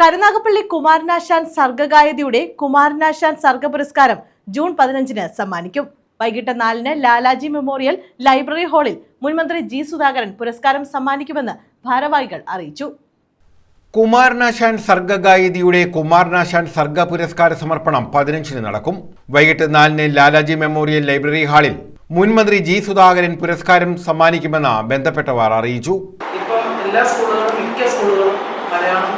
കരുനാഗപ്പള്ളി കുമാരനാശാൻ സർഗഗായതിയുടെ കുമാരനാശാൻ സർഗ പുരസ്കാരം ജൂൺ പതിനഞ്ചിന് സമ്മാനിക്കും. വൈകിട്ട് നാലിന് ലാലാജി മെമ്മോറിയൽ ലൈബ്രറി ഹാളിൽ മുൻമന്ത്രി ജി സുധാകരൻ പുരസ്കാരം സമ്മാനിക്കുമെന്ന് ഭാരവാഹികൾ അറിയിച്ചു. കുമാരനാശാൻ സർഗഗായതിയുടെ കുമാരനാശാൻ സർഗ പുരസ്കാര സമർപ്പണം പതിനഞ്ചിന് നടക്കും. വൈകിട്ട് നാലിന് ലാലാജി മെമ്മോറിയൽ ലൈബ്രറി ഹാളിൽ മുൻമന്ത്രി ജി സുധാകരൻ പുരസ്കാരം സമ്മാനിക്കുമെന്ന് ബന്ധപ്പെട്ടവർ അറിയിച്ചു. ഇപ്പം എല്ലാ സ്കൂളുകളും മലയാളം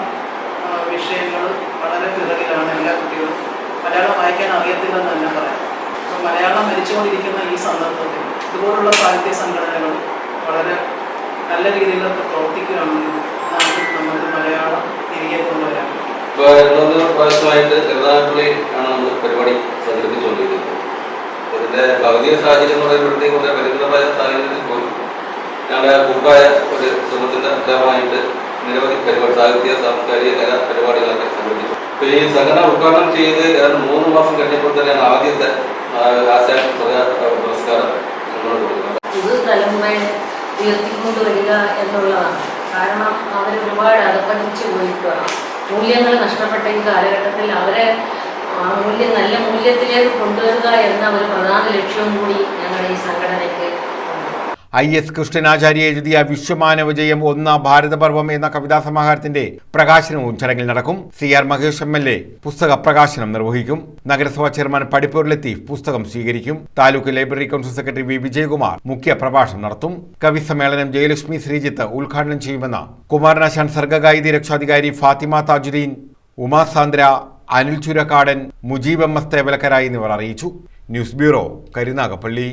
വിഷയങ്ങൾ വളരെ പിറകിലാണ് എല്ലാ കുട്ടികളും മലയാളം വായിക്കാൻ അറിയത്തില്ലെന്ന് തന്നെ പറയാം. അപ്പം മലയാളം മരിച്ചുകൊണ്ടിരിക്കുന്ന ഈ സന്ദർഭത്തിൽ ഇതുപോലുള്ള സാഹിത്യ സംഘടനകൾ വളരെ നല്ല രീതിയിലൊക്കെ പ്രവർത്തിക്കുകയാണെങ്കിൽ നാട്ടിൽ മലയാളം തിരികെ കൊണ്ടുവരാൻ ആണ് പരിപാടി ഭൗതിക സാഹചര്യം ഒരു നിരവധി പരിപാടി സാഹിത്യ സാംസ്കാരിക ഇപ്പോൾ ഈ സംഘടന ഉദ്ഘാടനം ചെയ്ത് ഏതാണ്ട് മൂന്ന് മാസം കഴിഞ്ഞപ്പോൾ തന്നെയാണ് ആദ്യത്തെ ആശാൻ കൊടുക്കുന്നത്. പുതുതലമുറയെ ഉയർത്തിക്കൊണ്ടുവരിക എന്നുള്ളതാണ്. കാരണം അവർ ഒരുപാട് അകപ്പതിച്ച് പോയിട്ടാണ് മൂല്യങ്ങൾ നഷ്ടപ്പെട്ട ഈ കാലഘട്ടത്തിൽ അവരെ മൂല്യം നല്ല മൂല്യത്തിലേക്ക് കൊണ്ടുവരിക എന്ന ഒരു പ്രധാന ലക്ഷ്യവും കൂടി ഞങ്ങളുടെ ഈ സംഘടനയ്ക്ക് ഐ എസ് കൃഷ്ണനാചാര്യ എഴുതിയ വിശ്വമാനവ ജയം ഒന്ന ഭാരതപർവം എന്ന കവിതാ സമാഹാരത്തിന്റെ പ്രകാശനവും ചടങ്ങിൽ നടക്കും. C R Mahesh M L A പുസ്തക പ്രകാശനം നിർവഹിക്കും. നഗരസഭാ ചെയർമാൻ പടിപ്പൂരിലെത്തി പുസ്തകം സ്വീകരിക്കും. Taluk library council secretary V Vijayakumar മുഖ്യ പ്രഭാഷണം നടത്തും. കവി സമ്മേളനം ജയലക്ഷ്മി ശ്രീജിത്ത് ഉദ്ഘാടനം ചെയ്യുമെന്ന് കുമാരനാശാൻ സർഗഗായിതി രക്ഷാധികാരി ഫാത്തിമ താജുദ്ദീൻ ഉമാ സാന്ദ്ര അനിൽ ചുരക്കാടൻ മുജീബ് എം എസ് തേവലക്കര എന്നിവർ അറിയിച്ചു. News bureau Karunagappally.